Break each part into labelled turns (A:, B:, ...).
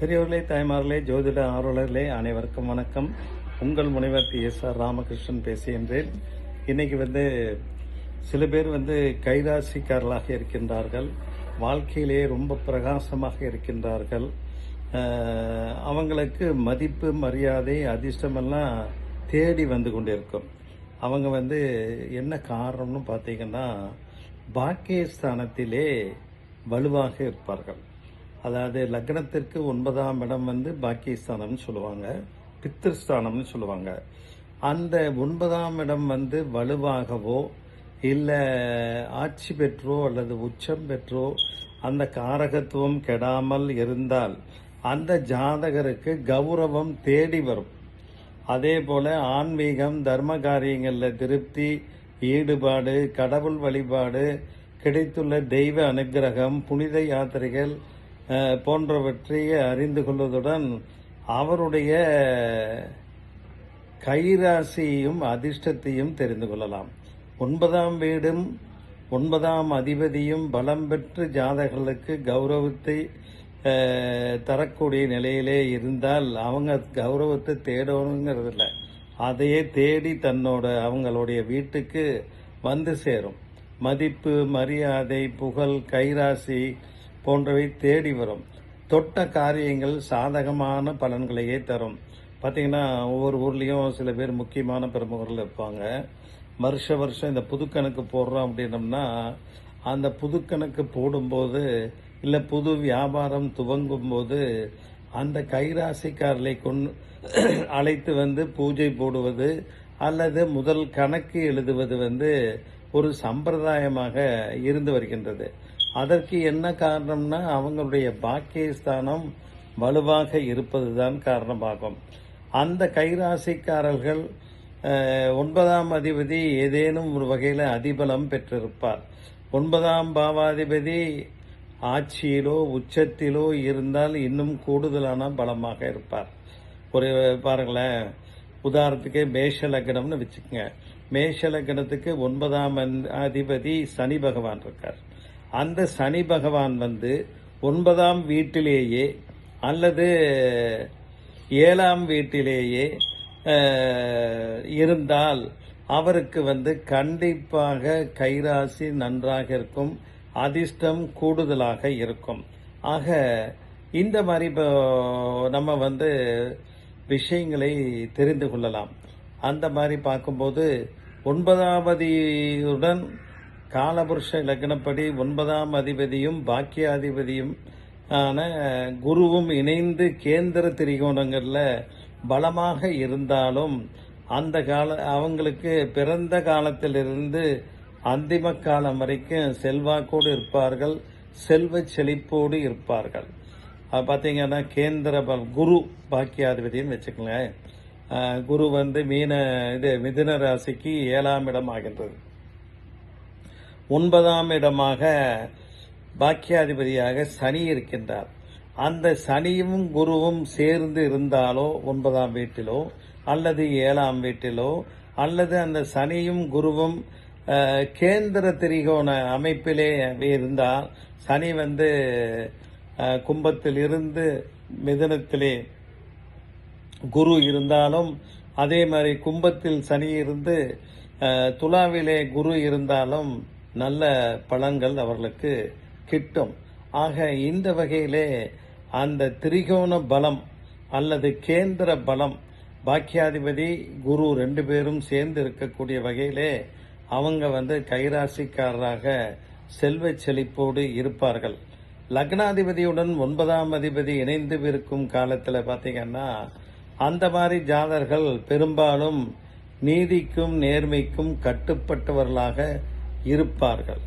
A: பெரியவர்களே தாய்மார்களே ஜோதிட ஆர்வலர்களே அனைவருக்கும் வணக்கம். உங்கள் முனைவர் டி. எஸ். ஆர். ராமகிருஷ்ணன் பேசுகின்றேன். இன்னைக்கு வந்து சில பேர் வந்து கைராசிக்காரர்களாக இருக்கின்றார்கள். வாழ்க்கையிலே ரொம்ப பிரகாசமாக இருக்கின்றார்கள். அவங்களுக்கு மதிப்பு மரியாதை அதிர்ஷ்டமெல்லாம் தேடி வந்து கொண்டிருக்கும். அவங்க வந்து என்ன காரணம்னு பார்த்தீங்கன்னா பாக்கியஸ்தானத்திலே வலுவாக இருப்பார்கள். அதாவது லக்னத்திற்கு ஒன்பதாம் இடம் வந்து பாக்கியஸ்தானம்னு சொல்லுவாங்க. பித்திருஸ்தானம்னு சொல்லுவாங்க. அந்த ஒன்பதாம் இடம் வந்து வலுவாகவோ இல்லை ஆட்சி பெற்றோ அல்லது உச்சம் பெற்றோ அந்த காரகத்துவம் கெடாமல் இருந்தால் அந்த ஜாதகருக்கு கௌரவம் தேடி வரும். அதே போல ஆன்மீகம் தர்ம காரியங்களில் திருப்தி ஈடுபாடு கடவுள் வழிபாடு கிடைத்துள்ள தெய்வ அனுக்கிரகம் புனித யாத்திரைகள் போன்றவற்றை அறிந்து கொள்வதுடன் அவருடைய கைராசியையும் அதிர்ஷ்டத்தையும் தெரிந்து கொள்ளலாம். ஒன்பதாம் வீடும் ஒன்பதாம் அதிபதியும் பலம் பெற்று ஜாதகர்களுக்கு கௌரவத்தை தரக்கூடிய நிலையிலே இருந்தால் அவங்க கௌரவத்தை தேடணுங்கிறது இல்லை அதையே தேடி தன்னோட அவங்களுடைய வீட்டுக்கு வந்து சேரும். மதிப்பு மரியாதை புகழ் கைராசி போன்றவை தேடி வரும். தொட்ட காரியங்கள் சாதகமான பலன்களையே தரும். பார்த்தீங்கன்னா ஒவ்வொரு ஊர்லேயும் சில பேர் முக்கியமான பிரமுகர்கள் இருப்பாங்க. வருஷ வருஷம் இந்த புதுக்கணக்கு போடுறோம் அப்படின்னம்னா அந்த புதுக்கணக்கு போடும்போது இல்லை புது வியாபாரம் துவங்கும் போது அந்த கைராசிக்காரர்களை கொண்டு அழைத்து வந்து பூஜை போடுவது அல்லது முதல் கணக்கு எழுதுவது வந்து ஒரு சம்பிரதாயமாக இருந்து வருகின்றது. அதற்கு என்ன காரணம்னா அவங்களுடைய பாக்கியஸ்தானம் வலுவாக இருப்பதுதான் காரணமாகும். அந்த கைராசிக்காரர்கள் ஒன்பதாம் அதிபதி ஏதேனும் ஒரு வகையில் அதிபலம் பெற்றிருப்பார். ஒன்பதாம் பாவாதிபதி ஆட்சியிலோ உச்சத்திலோ இருந்தால் இன்னும் கூடுதலான பலமாக இருப்பார். ஒரு பாருங்களேன் உதாரணத்துக்கு மேஷ லக்னம்னு வச்சுக்கோங்க. மேஷ லக்னத்துக்கு ஒன்பதாம் அதிபதி சனி பகவான் இருக்கார். அந்த சனி பகவான் வந்து ஒன்பதாம் வீட்டிலேயே அல்லது ஏழாம் வீட்டிலேயே இருந்தால் அவருக்கு வந்து கண்டிப்பாக கைராசி நன்றாக இருக்கும் அதிர்ஷ்டம் கூடுதலாக இருக்கும். ஆக இந்த மாதிரி இப்போ நம்ம வந்து விஷயங்களை தெரிந்து கொள்ளலாம். அந்த மாதிரி பார்க்கும்போது ஒன்பதாவதியுடன் காலபுருஷ இலக்கணப்படி ஒன்பதாம் அதிபதியும் பாக்கியாதிபதியும் ஆன குருவும் இணைந்து கேந்திர திரிகோணங்களில் பலமாக இருந்தாலும் அந்த கால அவங்களுக்கு பிறந்த காலத்திலிருந்து அந்திம காலம் வரைக்கும் செல்வாக்கோடு இருப்பார்கள் செல்வ செழிப்போடு இருப்பார்கள். அது பார்த்தீங்கன்னா கேந்திர பல் குரு பாக்கியாதிபதினு வச்சுக்கோங்களேன். குரு வந்து மீன இது மிதுன ராசிக்கு ஏழாம் இடம் ஆகின்றது. ஒன்பதாம் இடமாக பாக்கியாதிபதியாக சனி இருக்கின்றார். அந்த சனியும் குருவும் சேர்ந்து இருந்தாலோ ஒன்பதாம் வீட்டிலோ அல்லது ஏழாம் வீட்டிலோ அல்லது அந்த சனியும் குருவும் கேந்திர திரிகோண அமைப்பிலே இருந்தால் சனி வந்து கும்பத்தில் இருந்து மிதனத்திலே குரு இருந்தாலும் அதே மாதிரி கும்பத்தில் சனி இருந்து துலாவிலே குரு இருந்தாலும் நல்ல பலன்கள் அவர்களுக்கு கிட்டும். ஆக இந்த வகையிலே அந்த திரிகோண பலம் அல்லது கேந்திர பலம் பாக்கியாதிபதி குரு ரெண்டு பேரும் சேர்ந்து இருக்கக்கூடிய வகையிலே அவங்க வந்து கைராசிக்காரராக செல்வ செழிப்போடு இருப்பார்கள். லக்னாதிபதியுடன் ஒன்பதாம் அதிபதி இணைந்து இருக்கும் காலத்தில் பார்த்தீங்கன்னா அந்த மாதிரி ஜாதர்கள் பெரும்பாலும் நீதிக்கும் நேர்மைக்கும் கட்டுப்பட்டவர்களாக இருப்பார்கள்.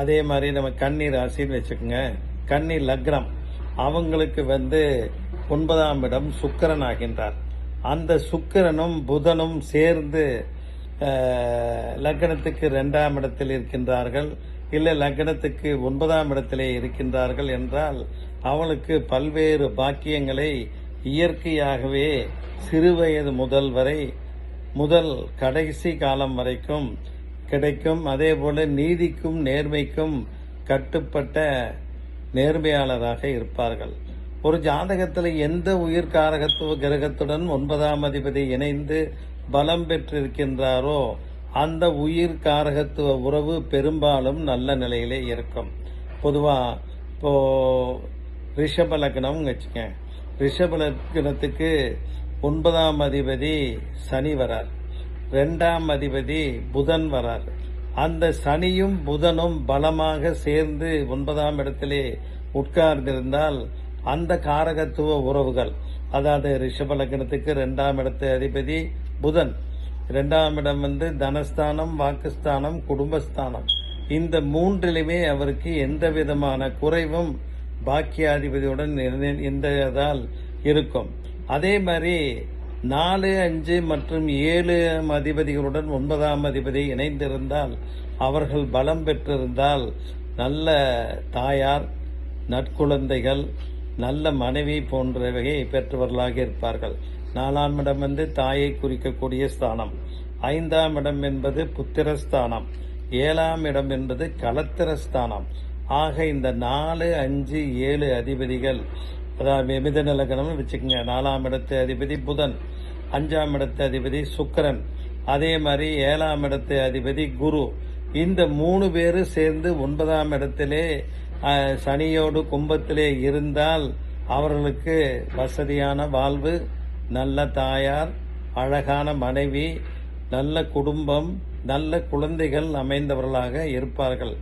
A: அதே மாதிரி நம்ம கன்னி ராசின்னு வச்சுக்கோங்க. கன்னி லக்னம். அவங்களுக்கு வந்து ஒன்பதாம் இடம் சுக்கிரன் ஆகின்றார். அந்த சுக்கிரனும் புதனும் சேர்ந்து லக்னத்துக்கு ரெண்டாம் இடத்தில் இருக்கின்றார்கள். இல்லை லக்னத்துக்கு ஒன்பதாம் இடத்திலே இருக்கின்றார்கள் என்றால் அவளுக்கு பல்வேறு பாக்கியங்களை இயற்கையாகவே சிறுவயது முதல் வரை முதல் கடைசி காலம் வரைக்கும் கிடைக்கும். அதே போல நீதிக்கும் நேர்மைக்கும் கட்டுப்பட்ட நேர்மையாளராக இருப்பார்கள். ஒரு ஜாதகத்தில் எந்த உயிர் காரகத்துவ கிரகத்துடன் ஒன்பதாம் அதிபதி இணைந்து பலம் பெற்றிருக்கின்றாரோ அந்த உயிர் காரகத்துவ உறவு பெரும்பாலும் நல்ல நிலையிலே இருக்கும். பொதுவா இப்போ ரிஷப லக்னம் வச்சுக்க ரிஷப லக்னத்துக்கு ஒன்பதாம் அதிபதி சனி வரார். ரெண்டாம் அதிபதி புதன் வரார். அந்த சனியும் புதனும் பலமாக சேர்ந்து ஒன்பதாம் இடத்திலே உட்கார்ந்திருந்தால் அந்த காரகத்துவ உறவுகள் அதாவது ரிஷப லக்னத்துக்கு ரெண்டாம் இடத்து அதிபதி புதன். இரண்டாம் இடம் வந்து தனஸ்தானம் வாக்குஸ்தானம் குடும்பஸ்தானம். இந்த மூன்றிலுமே அவருக்கு எந்த விதமான குறைவும் பாக்கியாதிபதியுடன் இருந்ததால் இருக்கும். அதே மாதிரி நாலு அஞ்சு மற்றும் ஏழு அதிபதிகளுடன் ஒன்பதாம் அதிபதி இணைந்திருந்தால் அவர்கள் பலம் பெற்றிருந்தால் நல்ல தாயார் நற்குழந்தைகள் நல்ல மனைவி போன்றவையை பெற்றவர்களாக இருப்பார்கள். நாலாம் இடம் வந்து தாயை குறிக்கக்கூடிய ஸ்தானம். ஐந்தாம் இடம் என்பது புத்திரஸ்தானம் ஏழாம் இடம் என்பது களத்திரஸ்தானம் ஆக இந்த நாலு அஞ்சு ஏழு அதிபதிகள் அதாவது மிதன லக்னம்னு வச்சுக்கோங்க. நாலாம் இடத்து அதிபதி புதன் அஞ்சாம் இடத்து அதிபதி சுக்கரன் அதே மாதிரி ஏழாம் இடத்து அதிபதி குரு. இந்த மூணு பேரும் சேர்ந்து ஒன்பதாம் இடத்திலே சனியோடு கும்பத்திலே இருந்தால் அவர்களுக்கு வசதியான வாழ்வு நல்ல தாயார் அழகான மனைவி நல்ல குடும்பம் நல்ல குழந்தைகள் அமைந்தவர்களாக இருப்பார்கள்.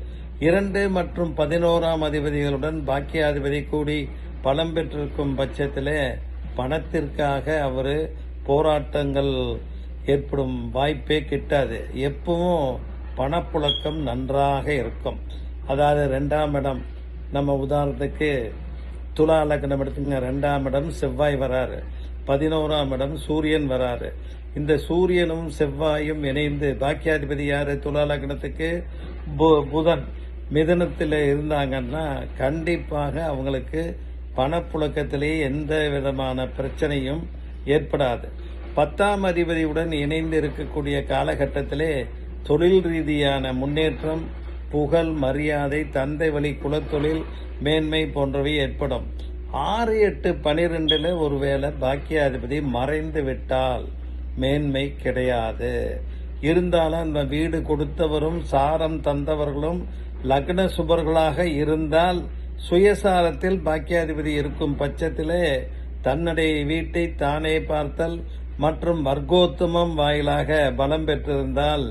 A: இரண்டு மற்றும் பதினோராம் அதிபதிகளுடன் பாக்கியாதிபதி கூடி பலம் பெற்றிருக்கும் பட்சத்தில் பணத்திற்காக அவர் போராட்டங்கள் ஏற்படும் வாய்ப்பே கிட்டாது. எப்பவும் பணப்புழக்கம் நன்றாக இருக்கும். அதாவது ரெண்டாம் இடம் நம்ம உதாரணத்துக்கு துலா லக்னம் எடுத்துங்க ரெண்டாம் இடம் செவ்வாய் வராரு. பதினோராம் இடம் சூரியன் வராரு. இந்த சூரியனும் செவ்வாயும் இணைந்து பாக்கியாதிபதி யாரு? துலா லக்னத்துக்கு பு- புதன். மிதனத்தில் இருந்தாங்கன்னா கண்டிப்பாக அவங்களுக்கு பணப்புழக்கத்திலே எந்த விதமான பிரச்சனையும் ஏற்படாது. பத்தாம் அதிபதியுடன் இணைந்து இருக்கக்கூடிய காலகட்டத்திலே தொழில் ரீதியான முன்னேற்றம் புகழ் மரியாதை தந்தை வழி குலத்தொழில் மேன்மை போன்றவை ஏற்படும். ஆறு எட்டு பனிரெண்டுல ஒருவேளை பாக்கியாதிபதி மறைந்து விட்டால் மேன்மை கிடையாது. இருந்தாலும் அந்த வீடு கொடுத்தவரும் சாரம் தந்தவர்களும் லக்ன சுபர்களாக இருந்தால் சுயசாரத்தில் பாக்கியாதிபதி இருக்கும் பட்சத்திலே தன்னுடைய வீட்டை தானே பார்த்தல் மற்றும் வர்க்கோத்தமம் வாயிலாக பலம் பெற்றிருந்தால்